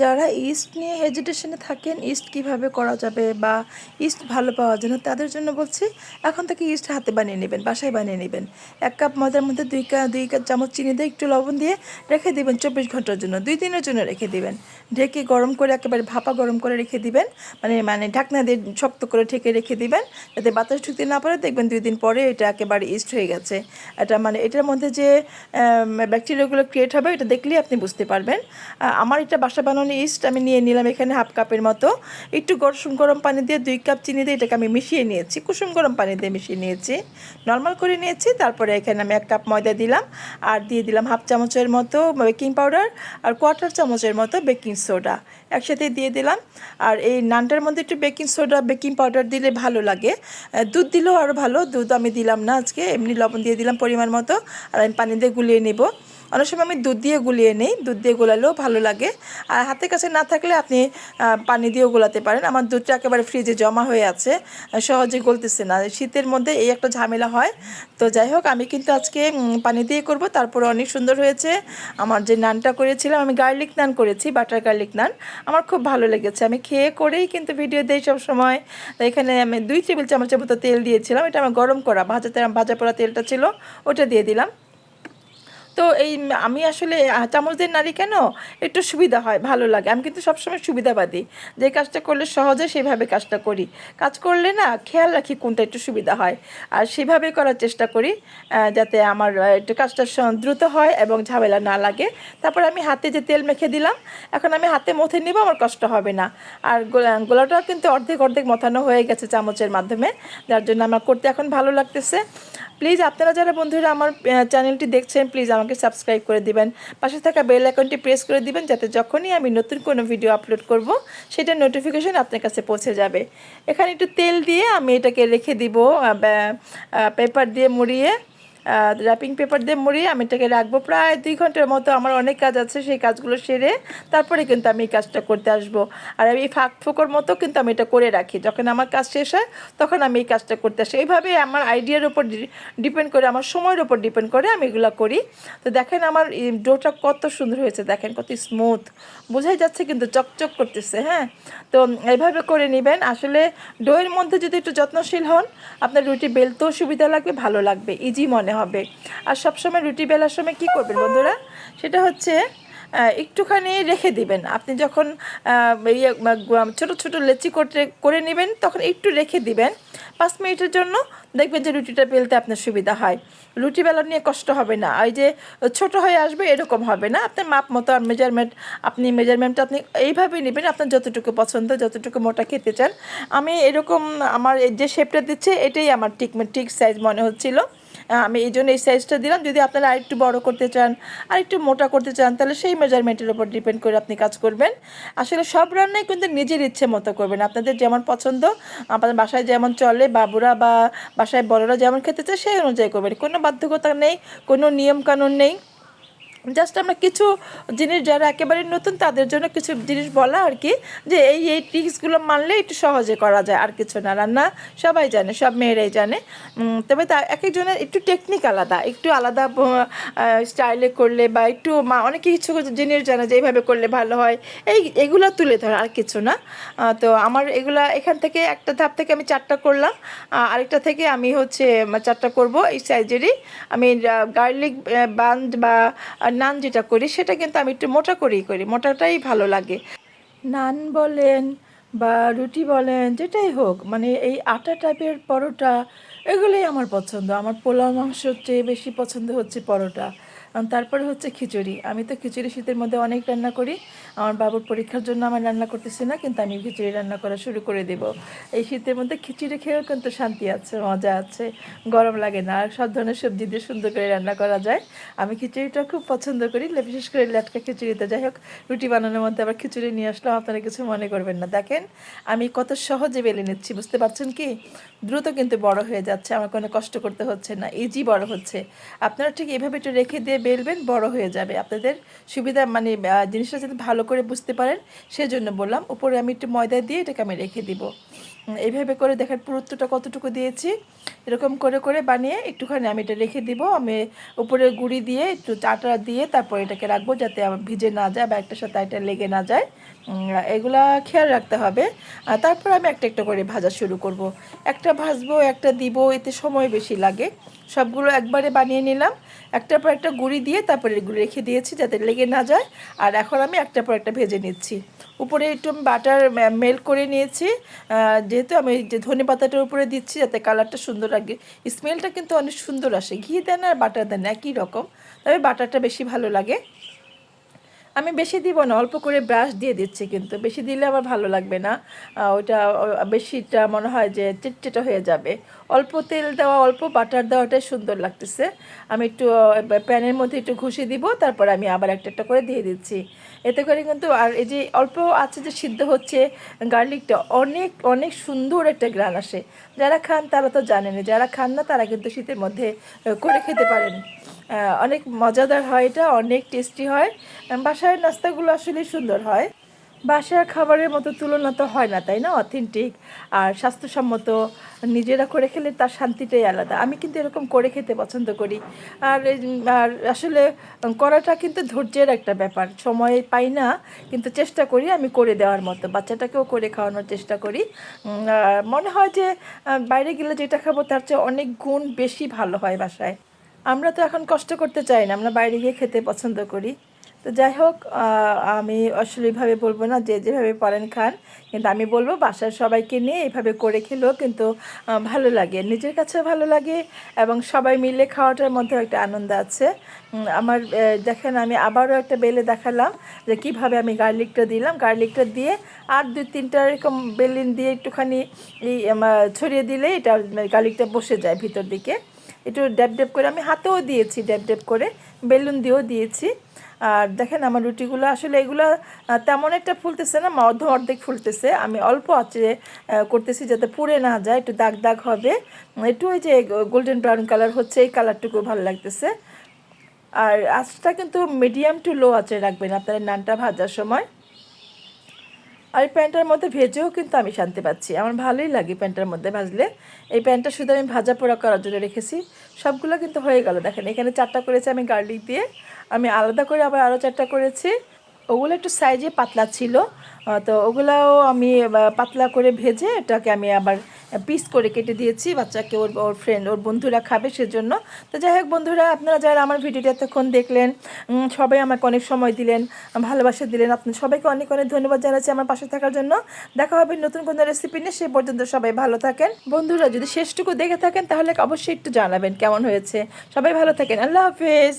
যারা ইস্ট নিয়ে হেজিটেশনে থাকেন, ইস্ট কীভাবে করা যাবে বা ইস্ট ভালো পাওয়া যায় তাদের জন্য বলছি এখন থেকে ইস্ট হাতে বানিয়ে নেবেন, বাসায় বানিয়ে নেবেন। এক কাপ ময়দার মধ্যে দুই কা, দুই কাপ চামচ চিনি দিয়ে একটু লবণ দিয়ে রেখে দিবেন চব্বিশ ঘণ্টার জন্য, দুই দিনের জন্য রেখে দিবেন। ঢেকে গরম করে একেবারে ভাপা গরম করে রেখে দিবেন মানে মানে ঢাকনা দিয়ে শক্ত করে ঢেকে রেখে দিবেন, যাতে বাতাস ঢুকতে না পারে, দেখবেন দুই দিন পরে এটা একেবারে ইস্ট হয়ে গেছে। এটা মানে এটার মধ্যে যে ব্যাকটেরিয়াগুলো ক্রিয়েট হবে, এটা দেখলেই আপনি বুঝতে পারবেন। আমার এটা বাসা বানানো ইস্ট আমি নিয়ে নিলাম এখানে হাফ কাপের মতো। একটু কুসুম গরম পানি দিয়ে দুই কাপ চিনি দিয়ে এটাকে আমি মিশিয়ে নিয়েছি। কুসুম গরম পানি দিয়ে মিশিয়ে নিয়েছি। নর্মাল করে নিয়েছি, তারপরে এখানে আমি এক কাপ ময়দা দিলাম আর দিয়ে দিলাম হাফ চামচের মতো বেকিং পাউডার আর কোয়ার্টার চামচের মতো বেকিং সোডা। একসাথে দিয়ে দিলাম আর এই নানটার মধ্যে একটু বেকিং সোডা, বেকিং পাউডার দিলে ভালো লাগে। দুধ দিলেও আরও ভালো, দুধ আমি দিলাম না আজকে, এমনি লবণ দিয়ে দিলাম পরিমাণ মতো আর আমি পানি দিয়ে গুলিয়ে নেব। অনেক সময় আমি দুধ দিয়ে গুলিয়ে নিই, দুধ দিয়ে গোলালেও ভালো লাগে। আর হাতের কাছে না থাকলে আপনি পানি দিয়েও গোলাতে পারেন। আমার দুধটা একেবারে ফ্রিজে জমা হয়ে আছে সহজে গলতেছে না। শীতের মধ্যে এই একটা ঝামেলা হয়। তো যাই হোক, আমি কিন্তু আজকে পানি দিয়ে করব। তারপরে অনেক সুন্দর হয়েছে। আমার যে নানটা করেছিলাম, আমি গার্লিক নান করেছি বাটার গার্লিক নান আমার খুব ভালো লেগেছে। আমি খেয়ে করেই কিন্তু ভিডিও দিই সব সময় তো এখানে আমি দুই টেবিল চামচের মতো তেল দিয়েছিলাম। এটা আমার গরম করা, ভাজা ভাজা পড়া তেলটা ছিল, ওটা দিয়ে দিলাম। তো এই আমি আসলে চামচদের নাড়ি কেন? একটু সুবিধা হয়, ভালো লাগে। আমি কিন্তু সবসময় সুবিধাবাদী। যে কাজটা করলে সহজে সেভাবে কাজটা করি। কাজ করলে না, খেয়াল রাখি কোনটা একটু সুবিধা হয়। আর সেভাবে করার চেষ্টা করি যাতে আমার একটু কাজটা দ্রুত হয় এবং ঝামেলা না লাগে। তারপর আমি হাতে যে তেল মেখে দিলাম, এখন আমি হাতে মথে নিব, আমার কষ্ট হবে না। আর গোলা- গোলাটাও কিন্তু অর্ধেক অর্ধেক মথানো হয়ে গেছে চামচের মাধ্যমে। যার জন্য আমার করতে এখন ভালো লাগতেছে। প্লিজ, আপনারা যারা বন্ধুরা আমার চ্যানেলটি দেখছেন, প্লিজ আমাকে সাবস্ক্রাইব করে দিবেন। পাশে থাকা বেল আইকনটি প্রেস করে দিবেন যাতে যখনই আমি নতুন কোনো ভিডিও আপলোড করব, সেটা নোটিফিকেশন আপনার কাছে পৌঁছে যাবে। এখানে একটু তেল দিয়ে আমি এটাকে রেখে দিব পেপার দিয়ে মুড়িয়ে। র্যাপিং পেপার দিয়ে মুড়িয়ে আমি এটাকে রাখব প্রায় দুই ঘণ্টার মতো। আমার অনেক কাজ আছে, সেই কাজগুলো সেরে তারপরে কিন্তু আমি এই কাজটা করতে আসব। আর আমি ফাঁক ফোকর মতো কিন্তু আমি এটা করে রাখি। যখন আমার কাজ শেষ হয়, তখন আমি এই কাজটা করতে আসি। এইভাবে আমার আইডিয়ার উপর ডিপেন্ড করে, আমার সময়ের উপর ডিপেন্ড করে আমি এগুলো করি। তো দেখেন আমার ডোটা কত সুন্দর হয়েছে, দেখেন কত স্মুথ বোঝাই যাচ্ছে কিন্তু চকচক করতেছে হ্যাঁ? তো এইভাবে করে নেবেন। আসলে ডোয়ের মধ্যে যদি একটু যত্নশীল হন, আপনার রুটি বেলতেও সুবিধা লাগবে, ভালো লাগবে। ইজি মনে হবে। আর সবসময় রুটি বেলার সময় কি করবেন বন্ধুরা? সেটা হচ্ছে একটুখানি রেখে দিবেন। আপনি যখন ইয়ে ছোট ছোট লেচি করতে, করে নেবেন, তখন একটু রেখে দিবেন। পাঁচ মিনিটের জন্য দেখবেন যে রুটিটা বেলতে আপনার সুবিধা হয়। রুটি বেলা নিয়ে কষ্ট হবে না। ওই যে ছোট হয়ে আসবে এরকম হবে না। আপনার মাপ মতো আর মেজারমেন্ট আপনি মেজারমেন্টটা আপনি এইভাবেই নেবেন। আপনার যতটুকু পছন্দ, যতটুকু মোটা খেতে চান। আমি এরকম আমার যে শেপটা দিচ্ছে, এটাই আমার ঠিক ঠিক সাইজ মনে হচ্ছিল। আমি এই জন্য এই সাইজটা দিলাম। যদি আপনারা আরেকটু বড় করতে চান আর একটু মোটা করতে চান, তাহলে সেই মেজারমেন্টের উপর ডিপেন্ড করে আপনি কাজ করবেন। আসলে সব রান্নাই কিন্তু নিজের ইচ্ছে মতো করবেন। আপনাদের যেমন পছন্দ, আপনাদের বাসায় যেমন চলে, বাবুরা বা বাসায় বড়রা যেমন খেতে চায়, সেই অনুযায়ী করবেন। কোনো বাধ্যকতা নেই, কোনো নিয়মকানুন নেই। জাস্ট আমরা কিছু জিনিস যারা একেবারে নতুন, তাদের জন্য কিছু জিনিস বলা আর কি, যে এই এই ট্রিক্সগুলো মানলে একটু সহজে করা যায়, আর কিছু না। রান্না সবাই জানে, সব মেয়েরাই জানে। তবে তা এক একজনের একটু টেকনিক আলাদা, একটু আলাদা স্টাইলে করলে বা একটু মা- অনেক কিছু জিনিস জানে যে এইভাবে করলে ভালো হয়। এই, এগুলো তুলে ধর আর কিছু না। তো আমার এগুলা এখান থেকে একটা ধাপ থেকে আমি চারটা করলাম। আরেকটা থেকে আমি হচ্ছে, চারটা করব এই সাইজেরই আমি গার্লিক বান্ড বা নান যেটা করি, সেটা কিন্তু আমি একটু মোটা করেই করি, মোটাটাই ভালো লাগে। নান বলেন বা রুটি বলেন, যেটাই হোক মানে এই আটা টাইপের পরোটা, এগুলোই আমার পছন্দ। আমার পোলাও মাংসের চেয়ে বেশি পছন্দ হচ্ছে পরোটা। তারপরে হচ্ছে খিচুড়ি। আমি তো খিচুড়ি শীতের মধ্যে অনেক রান্না করি। আমার বাবুর পরীক্ষার জন্য আমার রান্না করতেছি না, কিন্তু আমি খিচুড়ি রান্না করা শুরু করে দেব। এই শীতের মধ্যে খিচুড়ি খেয়েও কিন্তু শান্তি আছে, মজা আছে, গরম লাগে না। আর সব ধরনের সবজি দিয়ে সুন্দর করে রান্না করা যায়। আমি খিচুড়িটা খুব পছন্দ করি বিশেষ করে লেটকা খিচুড়িতে যাই হোক, রুটি বানানোর মধ্যে আবার খিচুড়ি নিয়ে আসলাম, আপনারা কিছু মনে করবেন না। দেখেন, আমি কত সহজে বেলে নিচ্ছি, বুঝতে পারছেন কি? দ্রুত কিন্তু বড় হয়ে যাচ্ছে, আমার কোনো কষ্ট করতে হচ্ছে না ইজি বড় হচ্ছে। আপনারা ঠিক এভাবে একটু রেখে দিয়ে বেলবেন, বড় হয়ে যাবে। আপনাদের সুবিধা মানে জিনিসটা যাতে ভালো করে বুঝতে পারেন, সেজন্য বললাম, উপরে আমি একটু ময়দা দিয়ে এটাকে আমি রেখে দিব। এইভাবে করে দেখেন পুরুত্বটা কতটুকু দিয়েছি। এরকম করে করে বানিয়ে একটুখানি আমি এটা রেখে দিব। আমি উপরে গুঁড়ি দিয়ে একটু চাটা দিয়ে তারপর এটাকে রাখব যাতে ভিজে না যায় বা একটার সাথে এটা লেগে না যায়। এগুলা খেয়াল রাখতে হবে। তারপর আমি একটা একটা করে ভাজা শুরু করব। একটা ভাজবো, একটা দিব, এতে সময় বেশি লাগে। সবগুলো একবারে বানিয়ে নিলাম। একটার পর একটা গুঁড়ি দিয়ে তারপরে এগুলো রেখে দিয়েছি যাতে লেগে না যায়। আর এখন আমি একটার পর একটা ভেজে নিচ্ছি। উপরে একটু আমি বাটার মেল্ট করে নিয়েছি। যেহেতু আমি যে ধনে পাতাটার উপরে দিচ্ছি যাতে কালারটা সুন্দর লাগে স্মেলটা কিন্তু অনেক সুন্দর আসে। ঘি দেন আর বাটার দেন, একই রকম। তবে বাটারটা বেশি ভালো লাগে। আমি বেশি দিব না, অল্প করে ব্রাশ দিয়ে দিচ্ছি কিন্তু। বেশি দিলে আমার ভালো লাগবে না। ওইটা বেশিটা মনে হয় যে চিটচিটা হয়ে যাবে। অল্প তেল দেওয়া, অল্প বাটার দেওয়াটাই সুন্দর লাগতেছে। আমি একটু প্যানের মধ্যে একটু ঘুষি দিব, তারপর আমি আবার একটা একটা করে দিয়ে দিচ্ছি। এতে করে কিন্তু, আর এই যে অল্প আছে যে সিদ্ধ হচ্ছে গার্লিকটা, অনেক অনেক সুন্দর একটা গ্রান আসে। যারা খান তারা তো জানেন যারা খান না তারা কিন্তু শীতের মধ্যে করে খেতে পারেন। অনেক মজাদার হয় এটা, অনেক টেস্টি হয়। বাসার নাস্তাগুলো আসলে সুন্দর হয়। বাসার খাবারের মতো তুলনা তো হয় না, তাই না? অথেন্টিক আর স্বাস্থ্যসম্মত, নিজেরা করে খেলে তার শান্তিটাই আলাদা। আমি কিন্তু এরকম করে খেতে পছন্দ করি। আর আর আসলে করাটা কিন্তু ধৈর্যের একটা ব্যাপার। সময় পাই না, কিন্তু চেষ্টা করি আমি করে দেওয়ার মতো। বাচ্চাটাকেও করে খাওয়ানোর চেষ্টা করি। মনে হয় যে বাইরে গেলে যেটা খাব তার চেয়ে অনেক গুণ বেশি ভালো হয় বাসায়। আমরা তো এখন কষ্ট করতে চাই না, আমরা বাইরে গিয়ে খেতে পছন্দ করি। তো যাই হোক আমি এইভাবে বলব না যে যেভাবে পারেন খান, কিন্তু আমি বলব বাসার সবাইকে নিয়ে এইভাবে করে খেলেও কিন্তু ভালো লাগে। নিজের কাছেও ভালো লাগে এবং সবাই মিলে খাওয়াটার মধ্যেও একটা আনন্দ আছে। আমার দেখেন আমি আবারও একটা বেলে দেখালাম যে কীভাবে আমি গার্লিকটা দিলাম। গার্লিকটা দিয়ে আর দুই তিনটা এরকম বেলিন দিয়ে একটুখানি ছড়িয়ে দিলে এটা গার্লিকটা বসে যায় ভিতর দিকে। একটু ড্যাব ড্যাব করে, আমি হাতেও দিয়েছি ড্যাব ড্যাব করে, বেলুন দিয়েও দিয়েছি। আর দেখেন আমার রুটিগুলো, আসলে এগুলো তেমন একটা ফুলতেছে না অর্ধ অর্ধেক ফুলতেছে। আমি অল্প আছে করতেছি যাতে পুড়ে না যায়, একটু দাগ দাগ হবে। একটু ওই যে গোল্ডেন ব্রাউন কালার হচ্ছে, এই কালারটুকু ভালো লাগতেছে। আর আঁচটা কিন্তু মিডিয়াম টু লো আছে রাখবেন আপনার নানটা ভাজার সময়। আর এই প্যান্টটার মধ্যে ভেজেও কিন্তু আমি শান্তি পাচ্ছি। আমার ভালোই লাগে প্যান্টটার মধ্যে ভাজলে। এই প্যান্টটা শুধু আমি ভাজা পোড়া করার জন্য রেখেছি। সবগুলো কিন্তু হয়ে গেল। দেখেন, এখানে চারটা করেছি আমি গার্লিক দিয়ে। আমি আলাদা করে আবার আরও চারটা করেছি। ওগুলো একটু সাইজে পাতলা ছিল। তো ওগুলাও আমি পাতলা করে ভেজে এটাকে আমি আবার পিস করে কেটে দিয়েছি। বাচ্চাকে ওর ওর ফ্রেন্ড ওর বন্ধুরা খাবে সেজন্য। তো যাই হোক বন্ধুরা, আপনারা যারা আমার ভিডিওটা এতক্ষণ দেখলেন সবাই আমাকে অনেক সময় দিলেন, ভালোবাসা দিলেন। আপনি সবাইকে অনেক অনেক ধন্যবাদ জানাচ্ছি আমার পাশে থাকার জন্য। দেখা হবে নতুন কোনো রেসিপি নিয়ে, সে পর্যন্ত সবাই ভালো থাকেন। বন্ধুরা, যদি শেষটুকু দেখে থাকেন, তাহলে অবশ্যই একটু জানাবেন কেমন হয়েছে। সবাই ভালো থাকেন। আল্লাহ হাফেজ।